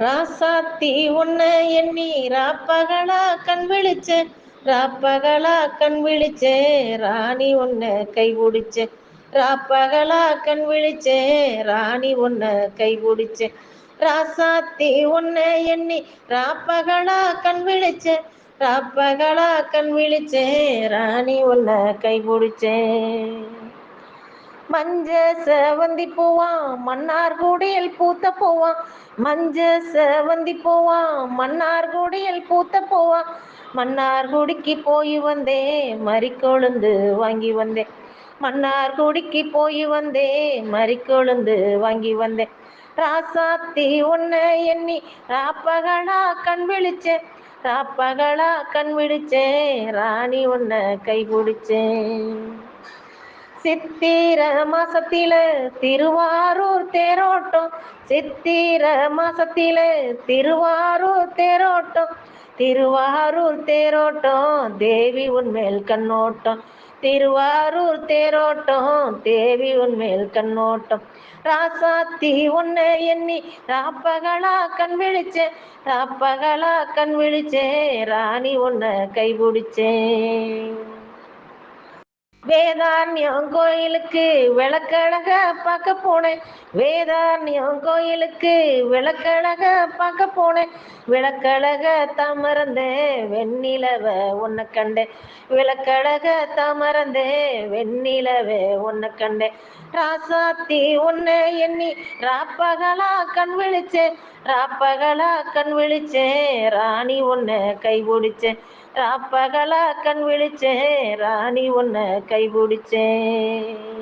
ராசாத்தி உன்னை எண்ணி ராப்பகலா கண் விழிச்சே ராப்பகலா கண் விழிச்சே ராணி உன்னை கை பிடிச்சே ராப்பகலா கண் விழிச்சே ராணி உன்னை கை பிடிச்சே ராசாத்தி உன்னை எண்ணி ராப்பகலா கண் விழிச்சே ராப்பகலா கண் விழிச்சே ராணி உன்னை கை பிடிச்சே மஞ்ச செவந்தி போவான் மன்னார் குடியில் பூத்த போவான் மஞ்ச செவந்தி போவான் மன்னார் குடியில் பூத்த போவான் மன்னார் குடிக்கு போய் வந்தேன் மறிக்கொழுந்து வாங்கி வந்தேன் மன்னார் குடிக்கு போய் வந்தேன் மறிக்கொழுந்து வாங்கி வந்தேன் ராசாத்தி உன்னை எண்ணி ராப்பகலா கண் விழிச்சேன் ராப்பகலா கண் விழிச்சேன் ராணி உன்னை கை பிடிச்சேன் சித்திர மாசத்தில திருவாரூர் தேரோட்டம். சித்திர மாசத்தில திருவாரூர் தேரோட்டம். திருவாரூர் தேரோட்டம் தேவி உன்மேல் கண்ணோட்டம். திருவாரூர் தேரோட்டம் தேவி உன்மேல் கண்ணோட்டம். ராசாத்தி உன்னை எண்ணி ராப்பகலா கண் விழிச்சேன். ராப்பகலா கண் விழிச்சேன் ராணி உன்னை கைபிடிச்சேன் வேதாரண்யம் கோயிலுக்கு விளக்கழக பார்க்க போனேன். வேதாரண்யம் கோயிலுக்கு விளக்கழக பார்க்க போனேன். விளக்கழக தமறந்தே வெண்ணிலவ உன்னை கண்டேன். விளக்கழக தமறந்தே வெண்ணிலவ உன்னை கண்டேன். ராசாத்தி உன்னை எண்ணி ராப்பகலா கண் விழிச்சேன். ராப்பகலா கண் விழிச்சேன் ராணி உன்னை கை பிடிச்சேன் ராப்பகலா கண் விழிச்சேன் ராணி உன்னை கை பிடிச்சேன்